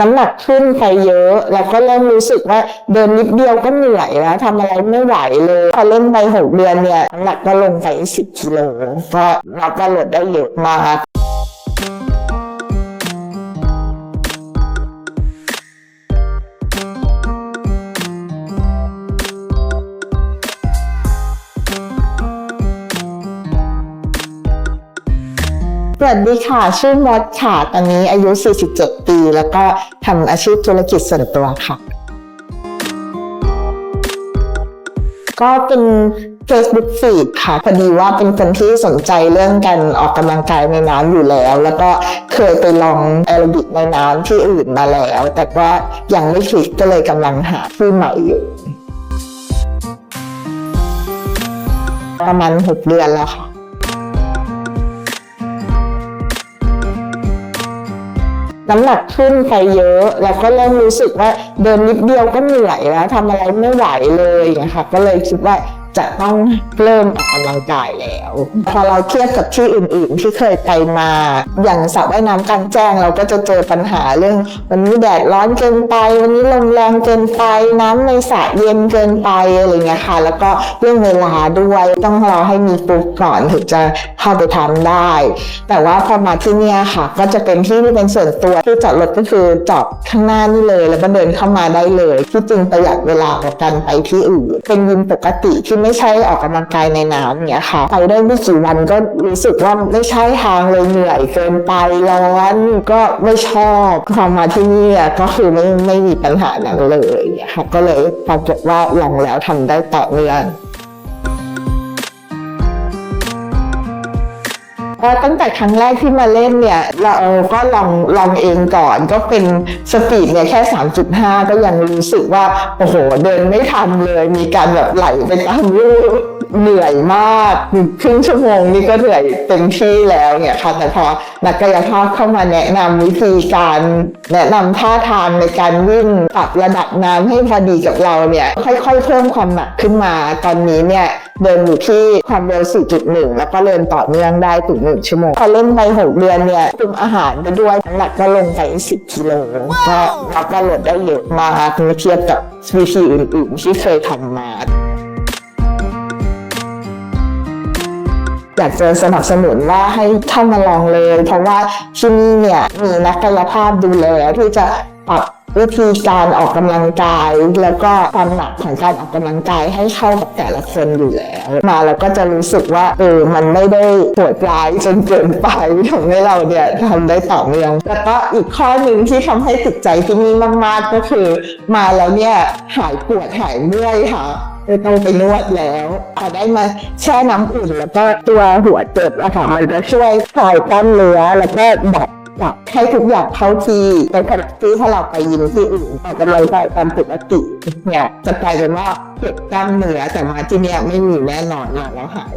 น้ำหนักขึ้นไปเยอะแล้วก็เริ่มรู้สึกว่าเดินนิดเดียวก็เหนื่อยแล้วทำอะไรไม่ไหวเลย พอเล่นไปหกเดือนเนี่ยน้ำหนักก็ลงไปสิบกิโลก็นับว่าลดได้เยอะมาก สวัสดีค่ะ ชื่อมดค่ะ ตอนนี้อายุ 47 ปี แล้วก็ทำอาชีพธุรกิจส่วนตัวค่ะ ก็เป็น Facebook Feed ค่ะ พอดีว่าเป็นคนที่สนใจเรื่องการออกกำลังกายในน้ำอยู่แล้ว แล้วก็เคยไปลองแอโรบิกในน้ำที่อื่นมาแล้ว แต่ว่ายังไม่คลิกก็เลยกำลังหาที่ใหม่อยู่ประมาณ 6 เดือนแล้วค่ะ น้ำหนักขึ้นไปเยอะ แล้วก็เริ่มรู้สึกว่าเดินนิดเดียวก็เหนื่อยแล้วทำอะไรไม่ไหวเลยนะคะก็เลยคิดว่า จะต้องเริ่มออกกำลังกายแล้ว พอเราเทียบกับที่อื่น ๆ ที่เคยไปมา อย่างสระว่ายน้ำกลางแจ้งเราก็จะเจอปัญหาเรื่อง วันนี้แดดร้อนเกินไป วันนี้ลมแรงเกินไป น้ำในสระเย็นเกินไปอะไรเงี้ยค่ะ แล้วก็เรื่องเวลาด้วยต้องรอให้มีปุ๊บก่อนถึงจะเข้าไปทำได้ แต่ว่าพอมาที่เนี่ยค่ะ ก็จะเป็นที่ที่เป็นส่วนตัวที่จอดรถก็คือจอดข้างหน้านี่เลย แล้วก็เดินเข้ามาได้เลย ที่จริงประหยัดเวลากว่ากันไปที่อื่น เป็นยิมปกติที่ไม่ใช่ออกกำลังกายในน้ำเนี่ยค่ะไปได้ไม่กี่วันก็รู้สึกว่าไม่ใช่ทางเลยเหนื่อยเกินไปร้อนก็ไม่ชอบพอมาที่นี่อะก็คือไม่ไม่มีปัญหานั้นเลยค่ะก็เลยปรากฏว่าลองแล้วทำได้ต่อเนื่อง ก็ตั้งแต่ครั้งแรกที่มาเล่นเนี่ย เราก็ลองลองเองก่อนก็เป็นสปีดเนี่ยแค่ 3.5 ก็ยังรู้สึกว่า โอ้โห เดินไม่ทันเลย มีการแบบไหลไปตามรูเหนื่อยมากครึ่งชั่วโมงนี่ก็เหนื่อยเต็มที่แล้วเนี่ยค่ะแต่พอนักกายภาพเข้ามาแนะนำวิธีการ แนะนำท่าทางในการวิ่งปรับระดับน้ำให้พอดีกับเราเนี่ยค่อยๆ เพิ่มความหนักขึ้นมาตอนนี้เนี่ยเดินอยู่ที่ความเร็ว 4.1 แล้วก็เดินต่อเนื่องได้ถึง 1 ชั่วโมงพอเล่นไป 6 เดือนเนี่ยคุมอาหารไปด้วยน้ำหนักก็ลงไป 10 กิโลก็นับว่าลดได้เยอะมากเมื่อเทียบกับวิธีอื่นๆที่เคยทำมา อยากจะสนับสนุนว่าให้เข้ามาลองเลย เพราะว่าที่นี่เนี่ยมีนักกายภาพดูแลที่จะปรับวิธีการออกกำลังกาย แล้วก็ความหนักของการออกกำลังกายให้เข้ากับแต่ละคนอยู่แล้ว มาแล้วก็จะรู้สึกว่าเออมันไม่ได้ปวดร้ายจนเกินไปทำให้เราเนี่ยทำได้ต่อเนื่องแล้วก็อีกข้อหนึ่งที่ทำให้ติดใจที่นี่มาก ๆ ก็คือ มาแล้วเนี่ยหายปวดหายเมื่อยค่ะ ไม่ต้องไปนวดแล้วพอได้มาแช่น้ำอุ่นแล้วก็ตัวหัวเจ็บอะค่ะมันจะช่วยคลายกล้ามเนื้อแล้วก็ดับดับให้ทุกอย่างเข้าที่ในขณะที่ถ้าเราไปยิมที่อื่นออกกำลังกายตามปกติเนี่ยจะกลายเป็นว่าเจ็บกล้ามเนื้อแต่มาที่เนี่ยไม่มีแน่นอนอะแล้วหาย